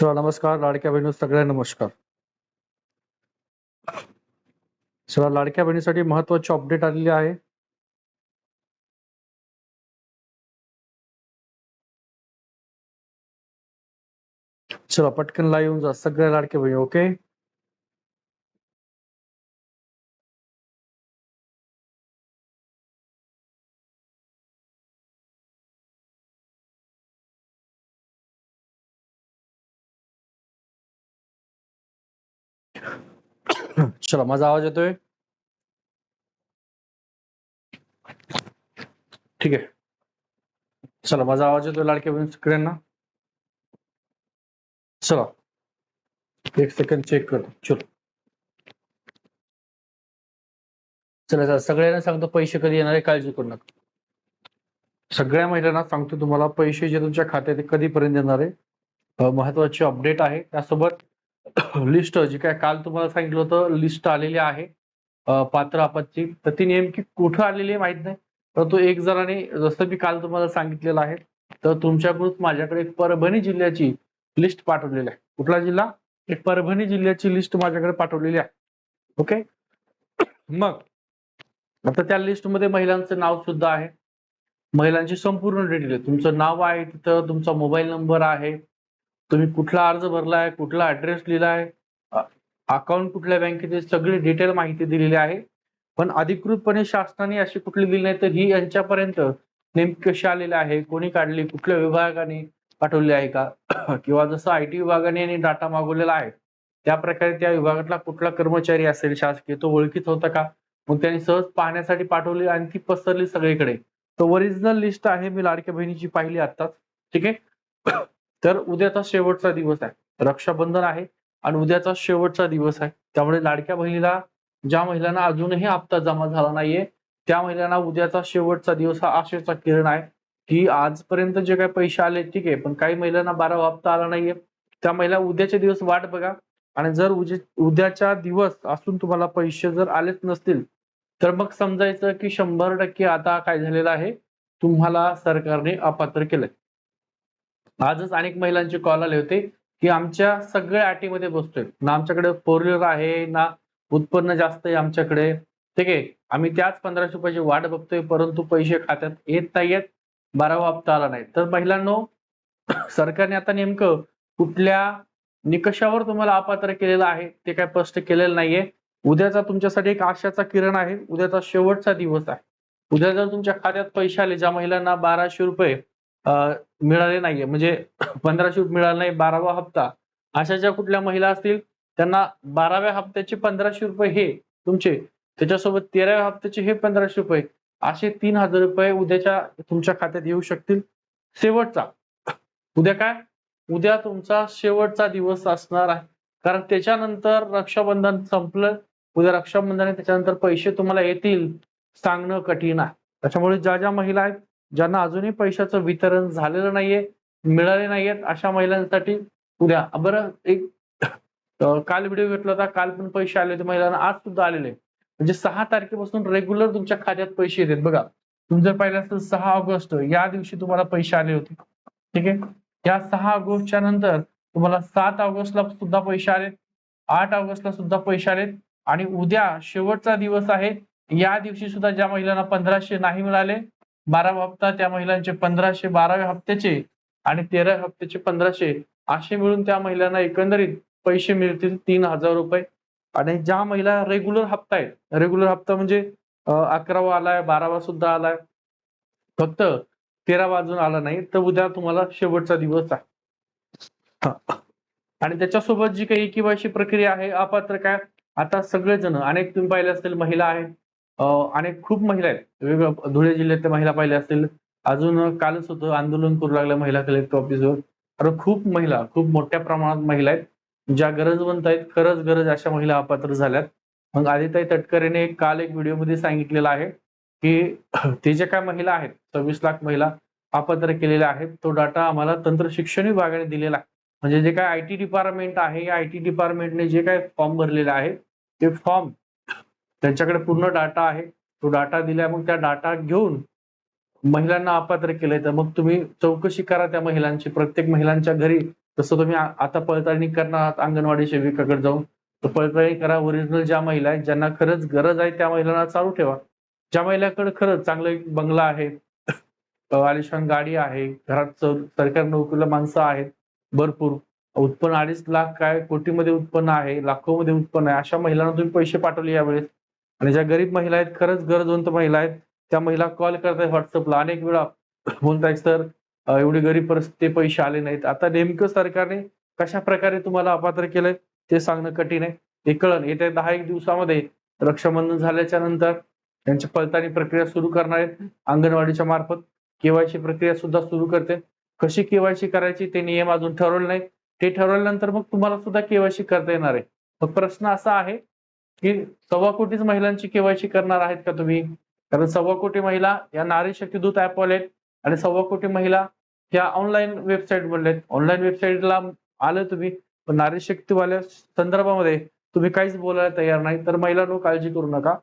चला नमस्कार लाडक्या बहिणी सगळ्या नमस्कार. चला लाडक्या बहिणीसाठी महत्वाची अपडेट आलेली आहे. चला पटकन लाईव्ह येऊन जा सगळ्या लाडक्या बहिणी ओके चला माझा आवाज येतोय? ठीक आहे. चला माझा आवाज येतोय लाडके बहीण सगळ्यांना? चला एक सेकंड चेक करतो. चलो. चला चला सगळ्यांना सांगतो पैसे कधी येणार आहे काळजी करू नका. सगळ्या महिलांना सांगतो तुम्हाला पैसे जे तुमच्या खात्यात कधीपर्यंत येणार आहे? महत्वाची अपडेट आहे. त्यासोबत लिस्ट जी काय काल तुम्हाला सांगितलं होतं लिस्ट आलेली आहे. पात्र आपत्ती. तर ती नेमकी कुठं आलेली आहे माहीत नाही. परंतु एक जणांनी जसं मी काल तुम्हाला सांगितलेलं आहे तर तुमच्याकडून माझ्याकडे एक परभणी जिल्ह्याची लिस्ट पाठवलेली आहे. कुठला जिल्हा? एक परभणी जिल्ह्याची लिस्ट माझ्याकडे पाठवलेली आहे. ओके? मग आता त्या लिस्टमध्ये महिलांचं नाव सुद्धा आहे. महिलांची संपूर्ण डिटेल आहे. तुमचं नाव आहे तिथं तुमचा मोबाईल नंबर आहे. तुम्ही कुठला अर्ज भरलाय कुठला ऍड्रेस लिहिलाय अकाउंट कुठल्या बँकेचे सगळी डिटेल माहिती दिलेली आहे. पण अधिकृतपणे शासनाने अशी कुठली दिली नाही तर ही यांच्यापर्यंत नेमकी कशी आलेली आहे कोणी काढली कुठल्या विभागाने पाठवली आहे का? किंवा जसं आय टी विभागाने यांनी डाटा मागवलेला आहे त्या प्रकारे त्या विभागातला कुठला कर्मचारी असेल शासकीय तो ओळखीत होता का? मग त्यांनी सहज पाहण्यासाठी पाठवली आणि ती पसरली सगळीकडे. तर ओरिजिनल लिस्ट आहे मी लाडक्या बहिणीची पाहिली आत्ताच. ठीक आहे? तर उद्याचा शेवटचा दिवस आहे. रक्षाबंधन आहे आणि उद्याचा शेवटचा दिवस आहे. त्यामुळे लाडक्या बहिणीला ज्या महिलांना अजूनही हप्ता जमा झाला नाहीये त्या महिलांना उद्याचा शेवटचा दिवस हा आशेचा किरण आहे की आजपर्यंत जे काही पैसे आले ठीक आहे पण काही महिलांना बारावा हप्ता आला नाहीये. त्या महिला उद्याचे दिवस वाट बघा. आणि जर उद्याचा उद्याच्या दिवस असून तुम्हाला पैसे जर आलेच नसतील तर मग समजायचं की शंभर टक्के आता काय झालेलं आहे? तुम्हाला सरकारने अपात्र केलंय. आजच अनेक महिलांचे कॉल आले होते की आमच्या सगळ्या अटीमध्ये बसतोय. ना आमच्याकडे फोर व्हीलर आहे ना उत्पन्न जास्त आहे आमच्याकडे. ठीक आहे? आम्ही त्याच पंधराशे रुपयाची वाट बघतोय परंतु पैसे खात्यात येत नाहीयेत बारावा हप्ता आला नाही. तर महिलांनो सरकारने आता नेमकं कुठल्या निकषावर तुम्हाला अपात्र केलेलं आहे ते काय स्पष्ट केलेलं नाहीये. उद्याचा तुमच्यासाठी एक आशाचा किरण आहे. उद्याचा शेवटचा दिवस आहे. उद्या जर तुमच्या खात्यात पैसे आले ज्या महिलांना बाराशे रुपये मिळाले नाहीये. म्हणजे पंधराशे रुपये मिळाले नाही बारावा हप्ता. अशा ज्या कुठल्या महिला असतील त्यांना बाराव्या हप्त्याचे पंधराशे रुपये हे तुमचे त्याच्यासोबत तेराव्या हप्त्याचे हे पंधराशे रुपये असे तीन हजार रुपये उद्याच्या तुमच्या खात्यात येऊ शकतील. शेवटचा. उद्या काय? उद्या तुमचा शेवटचा दिवस असणार आहे. कारण त्याच्यानंतर रक्षाबंधन संपलं. उद्या रक्षाबंधन त्याच्यानंतर पैसे तुम्हाला येतील. सांगणं कठीण आहे. त्याच्यामुळे ज्या ज्या महिला आहेत ज्यांना अजूनही पैशाचं वितरण झालेलं नाहीये मिळाले नाहीयेत अशा महिलांसाठी उद्या. बरं एक काल व्हिडिओ घेतला होता काल पण पैसे आले होते महिलांना आज सुद्धा आलेले म्हणजे सहा तारखेपासून रेग्युलर तुमच्या खात्यात पैसे येतात. बघा तुम्ही जर पाहिलं असेल सहा ऑगस्ट या दिवशी तुम्हाला पैसे आले होते. ठीक आहे? या सहा ऑगस्टच्या नंतर तुम्हाला सात ऑगस्टला सुद्धा पैसे आलेत आठ ऑगस्टला सुद्धा पैसे आलेत आणि उद्या शेवटचा दिवस आहे. या दिवशी सुद्धा ज्या महिलांना पंधराशे नाही मिळाले बारावा हप्ता त्या महिलांचे पंधराशे बाराव्या हप्त्याचे आणि तेराव्या हप्त्याचे पंधराशे असे मिळून त्या महिलांना एकंदरीत पैसे मिळतील तीन हजार रुपये. आणि ज्या महिला रेग्युलर हप्ता आहेत रेग्युलर हप्ता म्हणजे अकरावा आलाय बारावा सुद्धा आलाय. फक्त तेरा वाजून आला नाही तर उद्या तुम्हाला शेवटचा दिवस आहे. आणि त्याच्यासोबत जी काही केवायसी प्रक्रिया आहे अपात्र काय? आता सगळेजण अनेक तुम्ही पाहिले असतील महिला आहेत. आणि खूप महिला आहेत. वेगवेगळ्या धुळे जिल्ह्यातल्या महिला पाहिल्या असतील. अजून कालच होतं आंदोलन करू लागल्या महिला कलेक्टर ऑफिसवर अरे खूप महिला खूप मोठ्या प्रमाणात महिला आहेत. ज्या गरजवंत आहेत खरंच गरज अशा महिला अपात्र झाल्यात. मग आदिताई तटकरेने काल एक व्हिडिओमध्ये सांगितलेलं आहे की ते जे काय महिला आहेत सव्वीस लाख महिला अपात्र केलेल्या आहेत तो डाटा आम्हाला तंत्र शिक्षण विभागाने दिलेला आहे. म्हणजे जे काय आय टी डिपार्टमेंट आहे या आय टी डिपार्टमेंटने जे काय फॉर्म भरलेले आहे ते फॉर्म त्यांच्याकडे पूर्ण डाटा आहे. तो डाटा दिला मग त्या डाटा घेऊन महिलांना अपात्र केलंय. तर मग तुम्ही चौकशी करा त्या महिलांची. प्रत्येक महिलांच्या घरी तसं तुम्ही आता पडताळणी करणार आहात अंगणवाडी सेविकाकडे जाऊन तर पडताळणी करा. ओरिजिनल ज्या महिला आहेत ज्यांना खरंच गरज आहे त्या महिलांना चालू ठेवा. ज्या महिलाकडे खरंच चांगलं एक बंगला आहे आलिशान गाडी आहे घरात सरकार सरकारी नोकरीला माणसं आहेत भरपूर. उत्पन्न अडीच लाख काय कोटीमध्ये उत्पन्न आहे लाखोमध्ये उत्पन्न आहे अशा महिलांना तुम्ही पैसे पाठवले यावेळेस. आणि ज्या गरीब महिला आहेत खरंच गरजवंत महिला आहेत त्या महिला कॉल करतायत व्हॉट्सअपला अनेक वेळा बोलतायत सर एवढी गरीब परिस्थिती पैसे आले नाहीत. आता नेमकं सरकारने कशा प्रकारे तुम्हाला अपात्र केलंय ते सांगणं कठीण आहे. हे कळण येत्या दहा एक दिवसामध्ये रक्षाबंधन झाल्याच्यानंतर त्यांची पडताळणी प्रक्रिया सुरू करणार आहेत अंगणवाडीच्या मार्फत. केवायसी प्रक्रिया सुद्धा सुरू करते. कशी केवायसी करायची ते नियम अजून ठरवले नाही ते ठरवल्यानंतर मग तुम्हाला सुद्धा केवायसी करता येणार आहे. मग प्रश्न असा आहे की सव्वा कोटीच महिलांची केवायसी करणार आहेत का तुम्ही? कारण सव्वा कोटी महिला या नारी शक्ती दूत ऍप वाले आहेत आणि सव्वा कोटी महिला या ऑनलाईन वेबसाईट बनल्या ऑनलाईन वेबसाईटला आलं तुम्ही पण नारी शक्तीवाल्या संदर्भामध्ये तुम्ही काहीच बोलायला तयार नाही. तर महिलांनो काळजी करू नका.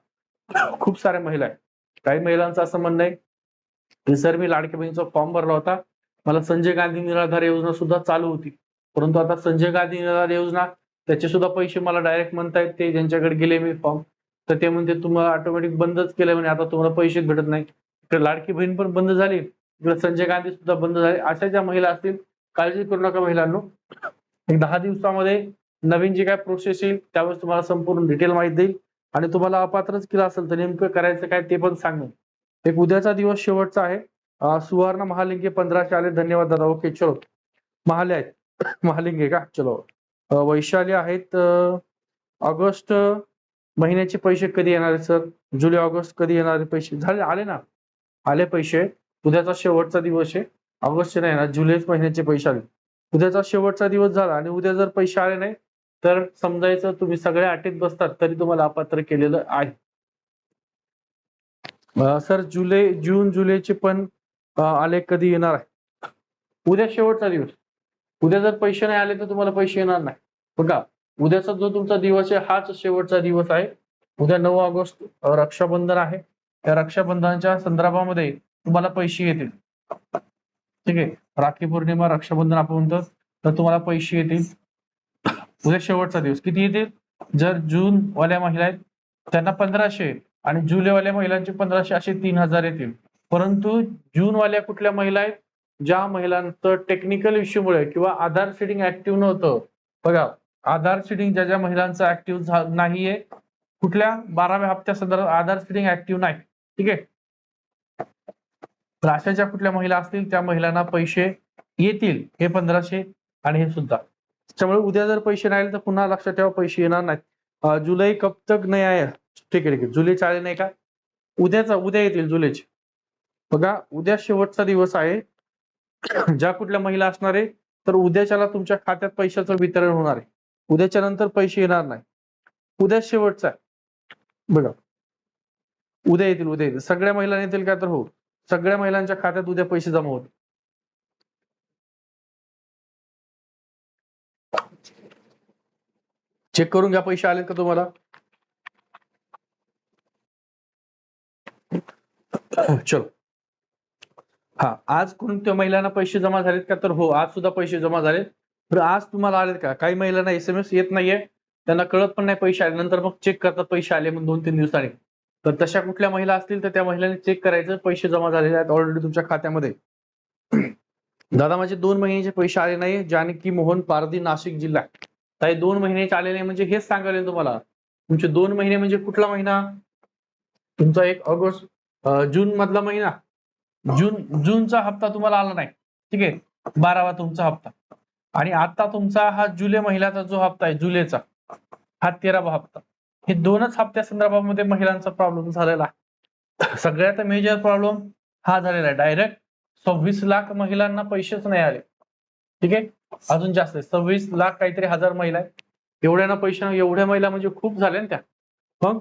खूप साऱ्या महिला आहेत. काही महिलांचं असं म्हणणं आहे सर मी लाडकी बहिणीचा फॉर्म भरला होता. मला संजय गांधी निराधार योजना सुद्धा चालू होती. परंतु आता संजय गांधी निराधार योजना त्याचे सुद्धा पैसे मला डायरेक्ट म्हणतायत ते ज्यांच्याकडे गेले मी फॉर्म तर ते म्हणते तुम्हाला ऑटोमॅटिक बंदच केलं म्हणजे आता तुम्हाला पैसेच भेटत नाही इकडे लाडकी बहीण पण बंद झाली. इकडे संजय गांधी सुद्धा बंद झाले. अशा ज्या महिला असतील काळजी करू नका महिलांनो. एक दहा दिवसामध्ये नवीन जे काय प्रोसेस येईल त्यावेळेस तुम्हाला संपूर्ण डिटेल माहिती देईल. आणि तुम्हाला अपात्रच केलं असेल तर नेमकं करायचं काय ते पण सांगेन. एक उद्याचा दिवस शेवटचा आहे. सुवर्ण महालिंगे पंधराशे आले. धन्यवाद दादा. ओके चलो. महाले आहेत महालिंगे का? चलो. वैशाली आहेत ऑगस्ट महिन्याचे पैसे कधी येणार आहेत सर? जुलै ऑगस्ट कधी येणारे पैसे? झाले आले ना. आले पैसे. उद्याचा शेवटचा दिवस आहे. ऑगस्टचे नाही ना जुलै महिन्याचे पैसे आले. उद्याचा शेवटचा दिवस झाला आणि उद्या जर पैसे आले नाही तर समजायचं तुम्ही सगळ्या अटीत बसतात तरी तुम्हाला अपात्र केलेलं आहे. सर जुलै जून जुलैचे पण आले कधी येणार आहे? उद्या शेवटचा दिवस. उद्या जर पैसे नाही आले तर तुम्हाला पैसे येणार नाही. बघा उद्याचा जो तुमचा दिवस आहे हाच शेवटचा दिवस आहे. उद्या नऊ ऑगस्ट रक्षाबंधन आहे. त्या रक्षाबंधनाच्या संदर्भामध्ये तुम्हाला पैसे येतील. ठीक आहे? राखी पौर्णिमा रक्षाबंधन आपण म्हणतो तर तुम्हाला पैसे येतील. उद्या शेवटचा दिवस. किती येतील? जर जून वाल्या महिला आहेत त्यांना पंधराशे आणि जुलैवाल्या महिलांचे पंधराशे असे तीन हजार येतील. परंतु जून वाल्या कुठल्या महिला आहेत? ज्या महिलांचं टेक्निकल इश्यूमुळे किंवा आधार सीडिंग ऍक्टिव्ह नव्हतं बघा आधार सीडिंग ज्या ज्या महिलांचं ऍक्टिव्ह नाहीये कुठल्या बाराव्या हप्त्या संदर्भात आधार सीडिंग ऍक्टिव्ह नाही ठीक आहे? तर अशा ज्या कुठल्या महिला असतील त्या महिलांना पैसे येतील हे पंधराशे आणि हे सुद्धा. त्यामुळे उद्या जर पैसे नाही तर पुन्हा लक्षात ठेवा पैसे येणार नाहीत. जुलै कब तक नाही आहे ठीक आहे ठीक आहे. जुलै आले नाही का? उद्याचा उद्या येतील जुलैचे. बघा उद्या शेवटचा दिवस आहे. ज्या कुठल्या महिला असणार आहे तर उद्याच्याला तुमच्या खात्यात पैशाचं वितरण होणार आहे. उद्याच्या नंतर पैसे येणार नाही. उद्या शेवटचा आहे. बघा. उद्या येतील उद्या येतील. सगळ्या महिलांना येतील का तर हो. सगळ्या महिलांच्या खात्यात उद्या पैसे जमा होतील. चेक करून घ्या पैसे आलेत का तुम्हाला? चलो. हा आज कोणत्या महिलांना पैसे जमा झालेत का? तर हो आज सुद्धा पैसे जमा झालेत. तर आज तुम्हाला आलेत का? काही महिलांना एस एम एस येत नाहीये. त्यांना कळत पण नाही पैसे आले. नंतर मग चेक करतात पैसे आले मग दोन तीन दिवसांनी. तर तशा कुठल्या महिला असतील तर त्या महिलांनी चेक करायचं. पैसे जमा झालेले आहेत ऑलरेडी तुमच्या खात्यामध्ये. दादा माझे दोन महिन्याचे पैसे आले नाही जानकी मोहन पारधी नाशिक जिल्हा. ताई दोन महिन्याचे आले नाही म्हणजे हेच सांगायला तुम्हाला. तुमचे दोन महिने म्हणजे कुठला महिना? तुमचा एक ऑगस्ट जून मधला महिना. जून जूनचा हप्ता तुम्हाला आला नाही. ठीक आहे? बारावा तुमचा हप्ता. आणि आता तुमचा हा जुलै महिन्याचा जो हप्ता आहे जुलैचा हा तेरावा हप्ता. हे दोनच हप्त्या संदर्भामध्ये महिलांचा प्रॉब्लेम झालेला आहे. सगळ्यात मेजर प्रॉब्लेम हा झालेला आहे. डायरेक्ट सव्वीस लाख महिलांना पैसेच नाही आले. ठीक आहे? अजून जास्त आहे. सव्वीस लाख काहीतरी हजार महिला आहेत. एवढ्याना पैसे एवढ्या महिला म्हणजे खूप झाल्या ना त्या. मग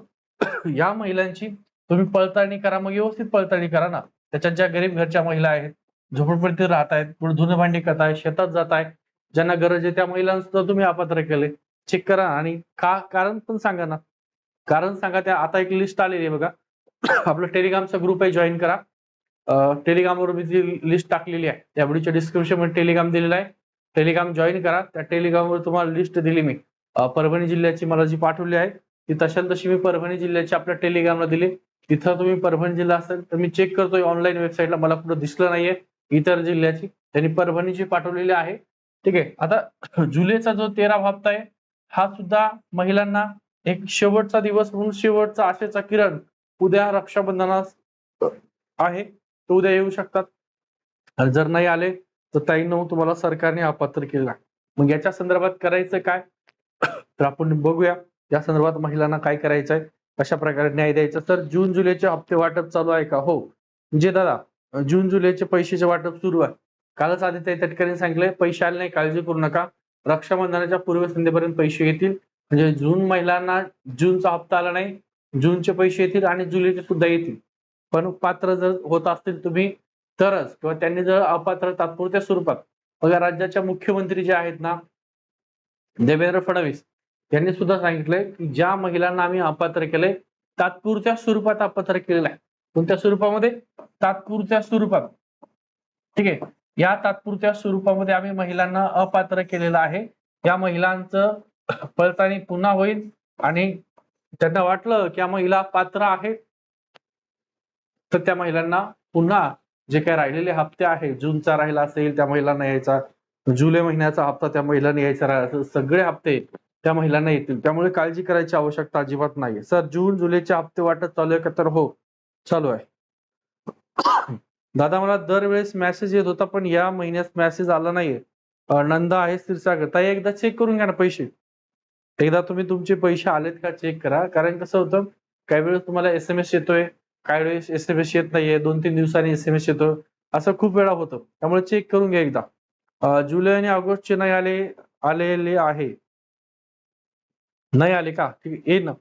या महिलांची तुम्ही पडताळणी करा. मग व्यवस्थित पडताळणी करा ना. त्याच्यात ज्या गरीब घरच्या महिला आहेत झोपडपट्टीत राहत आहेत पुढे भांडी करत आहेत शेतात जात आहेत ज्यांना गरज आहे त्या महिलांसुद्धा तुम्ही अपात्र केले चेक करा आणि का कारण पण सांगा ना. कारण सांगा त्या आता एक लिस्ट आलेली आहे बघा. आपलं टेलिग्रामचा ग्रुप आहे जॉईन करा. टेलिग्रामवर मी ती लिस्ट टाकलेली आहे त्या व्हिडिओच्या डिस्क्रिप्शनमध्ये टेलिग्राम दिलेला आहे. टेलिग्राम जॉईन करा. त्या टेलिग्रामवर तुम्हाला लिस्ट दिली मी. परभणी जिल्ह्याची मला जी पाठवली आहे ती तशाल तशी मी परभणी जिल्ह्याची आपल्या टेलिग्रामला दिली. तिथं तुम्ही परभणी जिल्हा असेल तर मी चेक करतोय ऑनलाईन वेबसाईटला मला कुठं दिसलं नाहीये इतर जिल्ह्याची. त्यांनी परभणीची पाठवलेली आहे. ठीक आहे. आता जुलैचा जो तेरा हप्ता आहे हा सुद्धा महिलांना एक शेवटचा दिवस म्हणून शेवटचा आशेचा किरण उद्या रक्षाबंधनास आहे. तो उद्या येऊ शकतात. जर नाही आले तर ताईनं तुम्हाला सरकारने अपात्र केला मग याच्या संदर्भात करायचं काय? तर आपण बघूया. या संदर्भात महिलांना काय करायचंय? कशा प्रकारे न्याय द्यायचा? तर जून जुलैचे हप्ते वाटप चालू आहे का? हो. म्हणजे दादा जून जुलैचे पैशाचे वाटप सुरू आहे. कालच आदित्य त्या ठिकाणी सांगितलंय पैसे आले नाही काळजी करू नका. रक्षाबंधनाच्या पूर्वसंध्येपर्यंत पैसे येतील. म्हणजे जून महिलांना जूनचा हप्ता आला नाही जूनचे पैसे येतील आणि जुलैचे सुद्धा येतील. पण पात्र जर होत असतील तुम्ही तरच. किंवा त्यांनी जर अपात्र तात्पुरत्या स्वरूपात बघा राज्याच्या मुख्यमंत्री जे आहेत ना देवेंद्र फडणवीस यांनी सुद्धा सांगितलंय की ज्या महिलांना आम्ही अपात्र केलंय तात्पुरत्या स्वरूपात अपात्र केलेलं आहे. कोणत्या स्वरूपामध्ये? तात्पुरत्या स्वरूपात. ठीक आहे? या तात्पुरत्या स्वरूपामध्ये आम्ही महिलांना अपात्र केलेलं आहे. या महिलांचं पडताळणी पुन्हा होईल आणि त्यांना वाटलं की या महिला पात्र आहेत. तर त्या महिलांना पुन्हा जे काही राहिलेले हप्ते आहेत जूनचा राहिला असेल त्या महिलांना यायचा. जुलै महिन्याचा हप्ता त्या महिलांना यायचा राहिला सगळे हप्ते त्या महिलांना येतील. त्यामुळे काळजी करायची आवश्यकता अजिबात नाही सर जून जुलैचे हप्ते वाटत चालू आहे का? तर हो चालू आहे. दादा मला दरवेळेस मेसेज येत होता पण या महिन्यात मेसेज आला नाहीये. नंदा आहे क्षीरसागर ताई एकदा चेक करून घ्या ना पैसे. एकदा तुम्ही तुमचे पैसे आलेत का चेक करा. कारण कसं होतं काही वेळेस तुम्हाला एस एम एस येतोय काही वेळेस एस एम एस येत नाहीये दोन तीन दिवसांनी एस एम एस येतो. असं खूप वेळा होतं. त्यामुळे चेक करून घ्या एकदा. जुलै आणि ऑगस्टचे नाही आले आलेले आहे. नाही आले का? ठीक आहे ये ना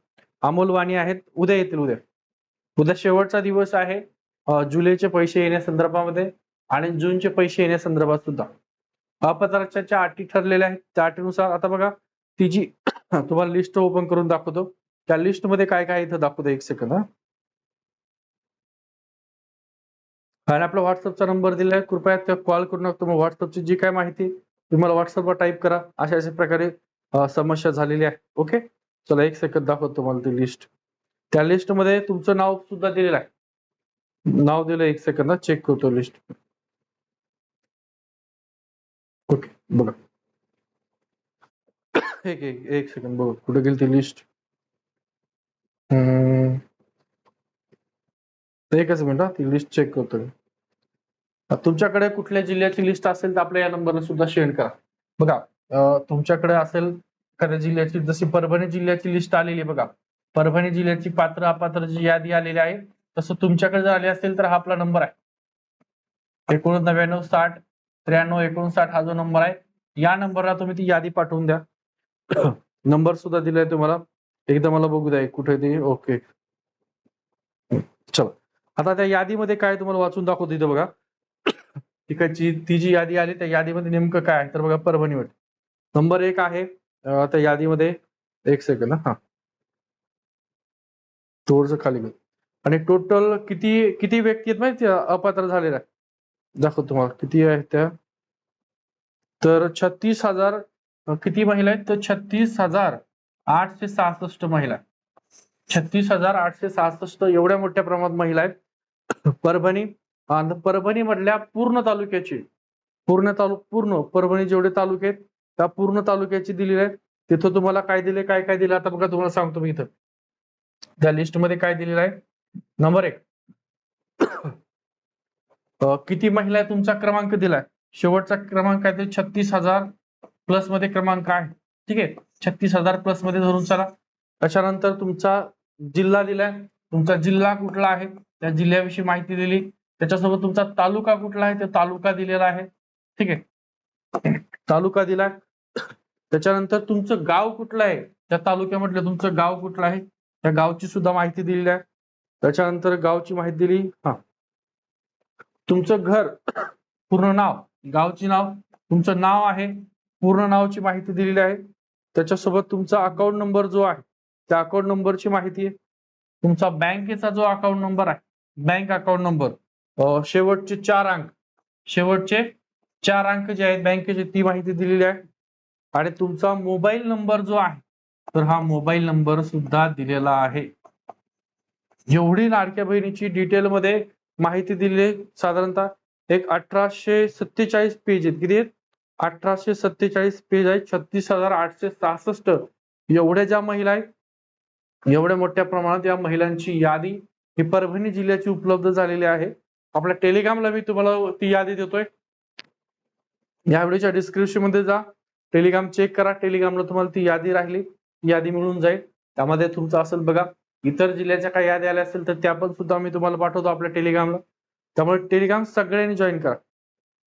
अमोल वाणी आहेत उद्या येतील उद्या. उद्या शेवटचा दिवस आहे जुलैचे पैसे येण्यासंदर्भामध्ये आणि जूनचे पैसे येण्यासंदर्भात सुद्धा. अपत्राच्या अटी ठरलेल्या आहेत त्या अटीनुसार आता बघा ती जी तुम्हाला लिस्ट ओपन करून दाखवतो त्या लिस्टमध्ये काय काय इथं दाखवतो एक सेकंद हा. आणि आपला व्हॉट्सअपचा नंबर दिलाय कृपया त्या कॉल करू नका तुम्ही व्हॉट्सअपची जी काय माहिती तुम्हाला व्हॉट्सअपवर टाईप करा अशा अशा प्रकारे समस्या झालेली आहे. ओके चला एक सेकंद दाखवतो तुम्हाला ती लिस्ट त्या लिस्टमध्ये तुमचं नाव सुद्धा दिलेलं आहे. नाव दिलं एक सेकंद चेक करतो लिस्ट ओके बघा. एक एक एक सेकंद बघ कुठे गेली ती लिस्ट एकच मिनिट ती लिस्ट चेक करतो तुमच्याकडे कुठल्या जिल्ह्याची लिस्ट असेल तर आपल्या या नंबरला सुद्धा शेअर करा. बघा तुमच्याकडे असेल एखाद्या जिल्ह्याची जशी परभणी जिल्ह्याची लिस्ट आलेली आहे बघा. परभणी जिल्ह्याची पात्र अपात्रची यादी आलेली आहे तसं तुमच्याकडे जर आली असेल तर हा आपला नंबर आहे. एकोणीस नव्याण्णव साठ त्र्याण्णव एकोणसाठ हा जो नंबर आहे या नंबरला तुम्ही ती यादी पाठवून द्या. नंबर सुद्धा दिलाय तुम्हाला. एकदा मला बघू द्या कुठे ते? ओके चला. आता त्या यादीमध्ये काय तुम्हाला वाचून दाखवतो इथं बघा. तिकडची ती जी यादी आली त्या यादीमध्ये नेमकं काय आहे? तर बघा परभणीवर नंबर एक आहे. त्या यादीमध्ये एक सेकंद हा. थोडस खाली आणि टोटल किती किती व्यक्ती आहेत माहिती अपात्र झालेल्या दाखवतो तुम्हाला. किती आहेत त्या? तर छत्तीस हजार किती महिला आहेत? तर छत्तीस हजार आठशे सहासष्ट महिला छत्तीस हजार आठशे सहासष्ट एवढ्या मोठ्या प्रमाणात महिला आहेत. परभणी आणि परभणी मधल्या पूर्ण तालुक्याची पूर्ण तालुक पूर्ण परभणी जेवढे तालुके आहेत त्या पूर्ण तालुक्याची दिलेली आहे तिथं तुम्हाला काय दिले काय काय दिलं आता बघा तुम्हाला सांगतो मी इथं. त्या लिस्टमध्ये काय दिलेलं आहे? नंबर एक. किती महिला आहे तुमचा क्रमांक दिलाय? शेवटचा क्रमांक आहे ते छत्तीस हजार प्लसमध्ये क्रमांक आहे. ठीक आहे? छत्तीस हजार प्लसमध्ये धरून चला. त्याच्यानंतर तुमचा जिल्हा दिलाय. तुमचा जिल्हा कुठला आहे? त्या जिल्ह्याविषयी माहिती दिली. त्याच्यासोबत तुमचा तालुका कुठला आहे? तो तालुका दिलेला आहे. ठीक आहे? तालुका दिलाय. त्याच्यानंतर तुमचं गाव कुठलं आहे? त्या तालुक्यामधलं तुमचं गाव कुठलं आहे? त्या गावची सुद्धा माहिती दिलेली आहे. त्याच्यानंतर गावची माहिती दिली. हा. तुमचं घर पूर्ण नाव गावची नाव तुमचं नाव आहे पूर्ण नावची माहिती दिलेली आहे. त्याच्यासोबत तुमचा अकाउंट नंबर जो आहे त्या अकाउंट नंबरची माहिती आहे. तुमचा बँकेचा जो अकाउंट नंबर आहे बँक अकाउंट नंबर शेवटचे चार अंक शेवटचे चार अंक जे आहेत बँकेचे ती माहिती दिलेली आहे. आणि तुमचा मोबाईल नंबर जो आहे तर हा मोबाईल नंबर सुद्धा दिलेला आहे. एवढी लाडक्या बहिणीची डिटेल मध्ये माहिती दिली आहे. साधारणतः एक अठराशे सत्तेचाळीस पेज आहेत. किती आहेत? अठराशे सत्तेचाळीस पेज आहेत. छत्तीस हजार आठशे सहासष्ट एवढ्या ज्या महिला आहेत एवढ्या मोठ्या प्रमाणात या महिलांची यादी ही परभणी जिल्ह्याची उपलब्ध झालेली आहे. आपल्या टेलिग्रामला मी तुम्हाला ती यादी देतोय. या व्हिडिओच्या डिस्क्रिप्शनमध्ये जा. टेलिग्राम चेक करा. टेलिग्रामला तुम्हाला ती यादी राहिली. यादी मिळून जाईल. त्यामध्ये तुमचं असेल बघा इतर जिल्ह्याच्या काही यादी आल्या असेल तर त्या पण सुद्धा आम्ही तुम्हाला पाठवतो आपल्या टेलिग्रामला. त्यामुळे टेलिग्राम सगळ्यांनी जॉईन करा.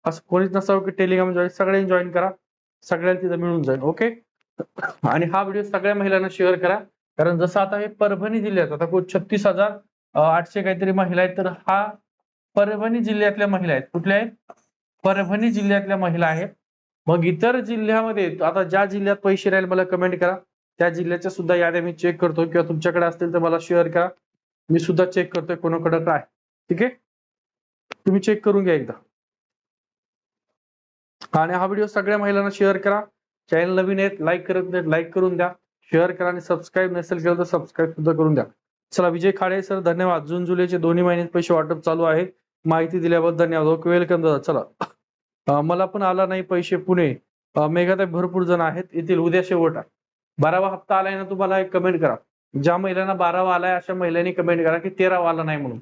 असं कोणीच नसावं की टेलिग्राम जॉईन सगळ्यांनी जॉईन करा. सगळ्यांना तिथं मिळून जाईल ओके? आणि हा व्हिडिओ सगळ्या महिलांना शेअर करा. कारण जसं आता हे परभणी जिल्ह्यात आता छत्तीस हजार आठशे काहीतरी महिला आहेत तर हा परभणी जिल्ह्यातल्या महिला आहेत. कुठल्या आहेत? परभणी जिल्ह्यातल्या महिला आहेत. मग इतर जिल्ह्यामध्ये आता ज्या जिल्ह्यात पैसे राहील मला कमेंट करा. त्या जिल्ह्याच्या सुद्धा याद्या मी चेक करतो किंवा तुमच्याकडे असतील तर मला शेअर करा. मी सुद्धा चेक करतोय कोणाकडे काय. ठीक आहे? तुम्ही चेक करून घ्या एकदा. आणि हा व्हिडिओ सगळ्या महिलांना शेअर करा. चॅनल नवीन आहेत लाईक करत नाहीत लाईक करून द्या. शेअर करा आणि सबस्क्राईब नसेल केलं तर सबस्क्राईब सुद्धा करून द्या. चला विजय खाडे सर धन्यवाद. जून जुलैचे दोन्ही महिन्यात पैसे वाटप चालू आहे. माहिती दिल्याबद्दल धन्यवाद. ओके वेलकम दादा. चला. मला पण आला नाही पैसे पुणे. मेघात भरपूर जण आहेत येथील उद्या शेवट. आहे बारावा हप्ता आलाय ना तुम्हाला एक कमेंट करा. ज्या महिलांना बारावा आलाय अशा महिलांनी कमेंट करा की तेरावा आला नाही म्हणून.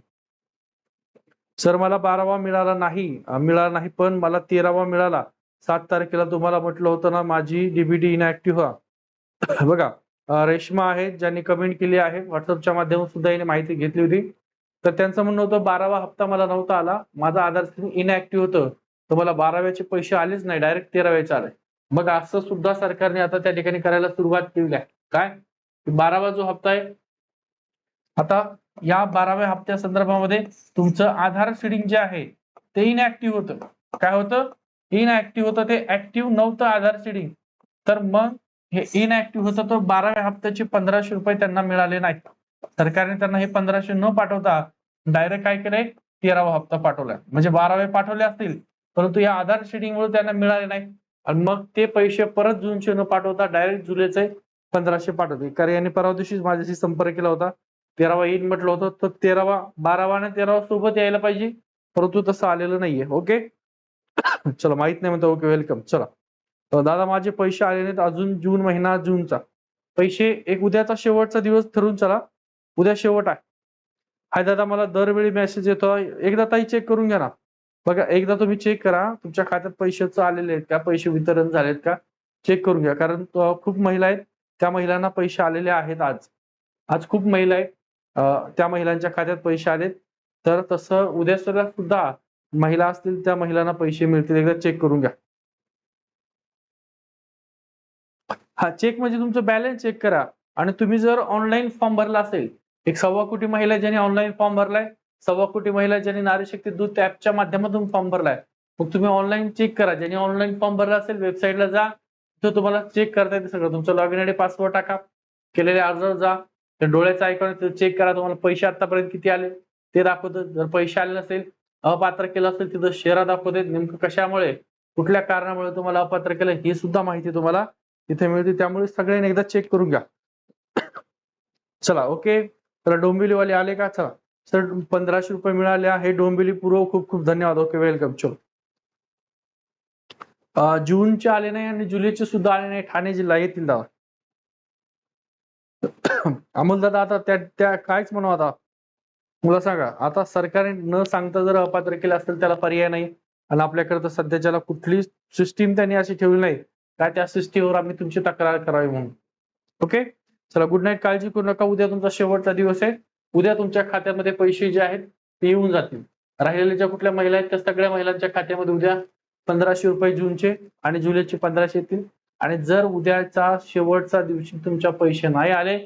सर मला बारावा मिळाला नाही. मिळाला नाही पण मला तेरावा मिळाला. सात तारखेला तुम्हाला म्हटलं होतं ना माझी डीबीडी इनऍक्टिव्ह व्हा बघा रेश्मा आहेत ज्यांनी कमेंट केली आहे व्हॉट्सअपच्या माध्यमातून सुद्धा याने माहिती घेतली होती. तर त्यांचं म्हणणं होतं बारावा हप्ता मला नव्हता आला. माझा आधार इनऍक्टिव्ह होतं. तर मला बाराव्याचे पैसे आलेच नाही डायरेक्ट तेराव्याचे आले. मग असं सुद्धा सरकारने आता त्या ठिकाणी करायला सुरुवात केली आहे. काय? बारावा जो हप्ता आहे आता या बाराव्या हप्त्या संदर्भामध्ये तुमचं आधार सीडिंग जे आहे ते इनऍक्टिव्ह होतं. काय होतं? इनऍक्टिव्ह होतं ते ऍक्टिव्ह नव्हतं आधार सीडिंग तर मग हे इनऍक्टिव्ह होतं तर बाराव्या हप्त्याचे पंधराशे रुपये त्यांना मिळाले नाही सरकारने त्यांना हे पंधराशे न पाठवता डायरेक्ट काय केलंय? तेरावा हप्ता पाठवलाय. म्हणजे बारावे पाठवले असतील परंतु या आधार शेडिंगमुळे त्यांना मिळाले नाही. आणि मग ते पैसे परत जूनचे न पाठवता डायरेक्ट जुलैचे पंधराशे पाठवते. कारण यांनी परवा दिवशीच माझ्याशी संपर्क केला होता. तेरावा येईल म्हटलं होतं. तर तेरावा बारावा आणि तेरावा सोबत यायला पाहिजे. परंतु तसं आलेलं नाहीये. ओके? चला माहीत नाही म्हणतो ओके वेलकम चला. दादा माझे पैसे आले नाहीत अजून जून महिना जूनचा. पैसे एक उद्याचा शेवटचा दिवस ठरवून चला. उद्या शेवट आहे. हाय दादा मला दरवेळी मेसेज येतो एकदा ताई चेक करून घ्या ना. बघा एकदा तुम्ही चेक करा तुमच्या खात्यात पैशाचं आलेले आहेत का? पैसे वितरण झालेत का? चेक करून घ्या. कारण खूप महिला आहेत. त्या महिलांना पैसे आलेले आहेत आज. आज खूप महिला आहेत. त्या महिलांच्या खात्यात पैसे आलेत. तर तसं उद्या सुद्धा महिला असतील त्या महिलांना पैसे मिळतील. एकदा चेक करून घ्या. हा चेक म्हणजे तुमचं बॅलन्स चेक करा. आणि तुम्ही जर ऑनलाईन फॉर्म भरला असेल एक सव्वा कोटी महिला ज्यांनी ऑनलाईन फॉर्म भरलाय सव्वा कोटी महिला ज्यांनी नारी शक्ती दूत ऍपच्या माध्यमातून फॉर्म भरलाय. मग तुम्ही ऑनलाईन चेक करा. ज्यांनी ऑनलाईन फॉर्म भरला असेल वेबसाईटला जा. तिथं तुम्हाला चेक करता येते सगळं. तुमचं लॉग इन आयडी पासवर्ड टाका. केलेल्या अर्जावर जा. त्या ऐकून चेक करा. तुम्हाला पैसे आतापर्यंत किती आले? ते दाखवतं. जर पैसे आले नसेल अपात्र केलं असेल तिथं शेअरा दाखवते नेमकं कशामुळे? कुठल्या कारणामुळे तुम्हाला अपात्र केलं? ही सुद्धा माहिती तुम्हाला तिथे मिळते. त्यामुळे सगळ्यांनी एकदा चेक करून घ्या. चला ओके तर डोंबिवलीवाले आले का? चला. सर पंधराशे रुपये मिळाले आहे. डोंबिवली पूर्व खूप खूप धन्यवाद. Okay welcome. चो जूनचे आले नाही आणि जुलैचे सुद्धा आले नाही. ठाणे जिल्हा येतील दादा अमोल दादा आता त्या त्या कायच म्हणू आता. मला सांगा आता सरकारने न सांगता जर अपात्र केलं असेल त्याला पर्याय नाही. आणि आपल्याकडे तर सध्याच्याला कुठली सिस्टीम त्यांनी अशी ठेवली नाही काय त्या सिस्टीमवर आम्ही तुमची तक्रार करावी म्हणून. ओके? चला गुड नाईट काळजी करू नका. उद्या तुमचा शेवटचा दिवस आहे. उद्या तुमच्या खात्यामध्ये पैसे जे आहेत ते येऊन जातील. राहिलेल्या ज्या कुठल्या महिला आहेत त्या सगळ्या महिलांच्या खात्यामध्ये उद्या पंधराशे रुपये जूनचे आणि जुलैचे पंधराशे येतील. आणि जर उद्याचा शेवटचा दिवशी तुमच्या पैसे नाही आले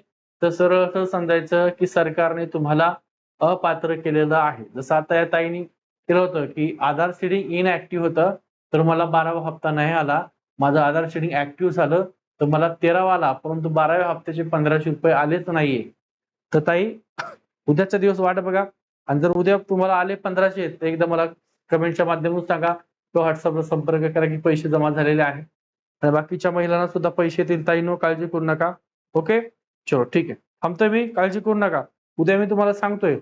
तर सरळ असं समजायचं की सरकारने तुम्हाला अपात्र केलेलं आहे. जसं आता या ताईनी केलं होतं की आधार सीडिंग इनऍक्टिव्ह होतं तर मला बारावा हप्ता नाही आला. माझं आधार सीडिंग ऍक्टिव्ह झालं तर मला तेरावा आला परंतु बाराव्या हप्त्याचे पंधराशे रुपये आलेच नाहीये. तर ताई उद्याचा दिवस वाट बघा. आणि जर उद्या तुम्हाला आले पंधराशे तर एकदा मला कमेंटच्या माध्यमातून सांगा. किंवा व्हॉट्सअपला संपर्क करा की पैसे जमा झालेले आहे आणि बाकीच्या महिलांना सुद्धा पैसे येतील ताई नो काळजी करू नका. ओके? चलो ठीक आहे. थांबतोय मी? काळजी करू नका. उद्या मी तुम्हाला सांगतोय.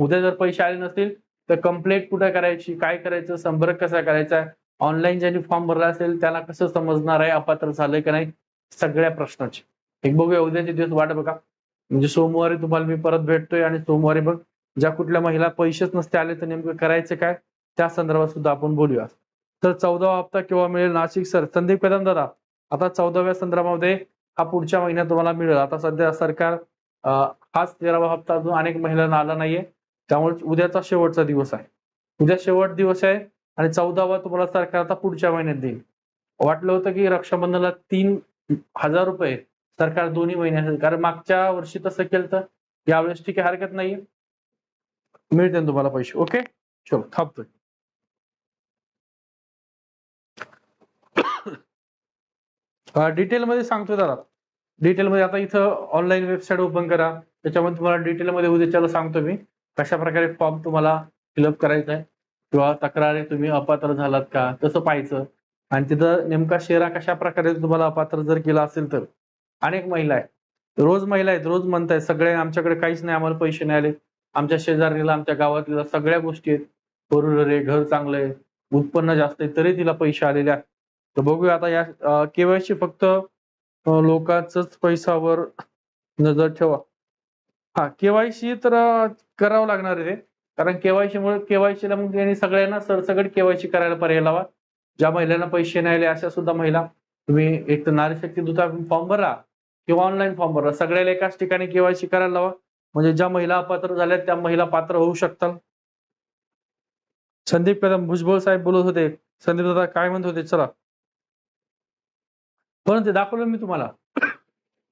उद्या जर पैसे आले नसतील तर कंप्लेंट कुठे करायची? काय करायचं? संपर्क कसा करायचा? ऑनलाईन ज्यांनी फॉर्म भरला असेल त्याला कसं समजणार आहे? अपात्र झालंय का नाही? सगळ्या प्रश्नाची. एक बघूया उद्याचे दिवस वाट बघा. म्हणजे सोमवारी तुम्हाला मी परत भेटतोय आणि सोमवारी बघ ज्या कुठल्या महिला पैसेच नसते आले तर नेमकं करायचं काय त्या संदर्भात सुद्धा आपण बोलूया. तर चौदावा हप्ता केव्हा मिळेल? नाशिक सर. संदीप कदम दादा आता चौदाव्या संदर्भामध्ये हा पुढच्या महिन्यात तुम्हाला मिळेल. आता सध्या सरकार हाच तेरावा हप्ता अजून अनेक महिलांना आला नाहीये. त्यामुळे उद्याचा शेवटचा दिवस आहे. उद्या शेवट दिवस आहे आणि चौदावा तुम्हाला सरकार आता पुढच्या महिन्यात देईल. वाटलं होतं की रक्षाबंधनला तीन हजार रुपये सरकार दोन्ही महिन्यात कारण मागच्या वर्षी तसं केलं तर यावेळेस ठीक आहे हरकत नाही मिळते ना तुम्हाला पैसे ओके? चलो थांबतोय. डिटेल मध्ये सांगतोय दादा. डिटेल मध्ये आता इथं ऑनलाईन वेबसाईट ओपन करा. त्याच्यामध्ये तुम्हाला डिटेलमध्ये उद्याच्याला सांगतो मी कशा प्रकारे फॉर्म तुम्हाला फिलअप करायचा आहे किंवा तक्रारी तुम्ही अपात्र झालात का कसं पाहायचं. आणि तिथं नेमका शेरा कशा प्रकारे तुम्हाला अपात्र जर केला असेल तर. अनेक महिला आहेत. रोज महिला आहेत रोज म्हणतायत सगळे आमच्याकडे काहीच नाही आम्हाला पैसे नाही आले. आमच्या शेजारीला आमच्या गावातल्या सगळ्या गोष्टी आहेत. फोर आहे घर चांगलं आहे उत्पन्न जास्त आहे तरी तिला पैसे आलेले आहेत. तर बघूया आता या केवायसी फक्त लोकांच पैशावर नजर ठेवा. हा केवायसी तर करावं लागणार आहे कारण केवायसी मुळे केवायसी ला मग त्यांनी सगळ्यांना सरसकट केवायसी करायला पर्याय लावा. ज्या महिलांना पैसे नाही आले अशा सुद्धा महिला तुम्ही एक तर नारी शक्ती दुता फॉर्म भरा. किंवा ऑनलाईन फॉर्म भरा. सगळ्याला एकाच ठिकाणी केवायसी करायला लावा. म्हणजे ज्या महिला अपात्र झाल्या त्या महिला पात्र होऊ शकतात. संदीप कदम भुजबळ साहेब बोलत होते. संदीप दादा काय म्हणत होते? चला. परंतु दाखवलं मी तुम्हाला.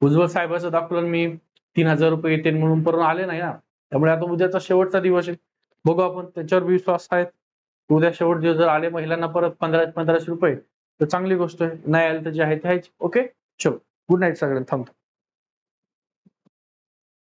भुजबळ साहेबाचं दाखवलं मी. तीन हजार रुपये येते म्हणून परत आले नाही ना. त्यामुळे आता उद्याचा शेवटचा दिवस आहे. बघू आपण. त्याच्यावर विश्वास आहे. उद्या शेवट दिवस जर आले महिलांना परत पंधरा पंधराशे रुपये तर चांगली गोष्ट आहे. नाही आले तर जे आहे ते ओके? चलो. गुड नाईट सगळ्यांना थांबतो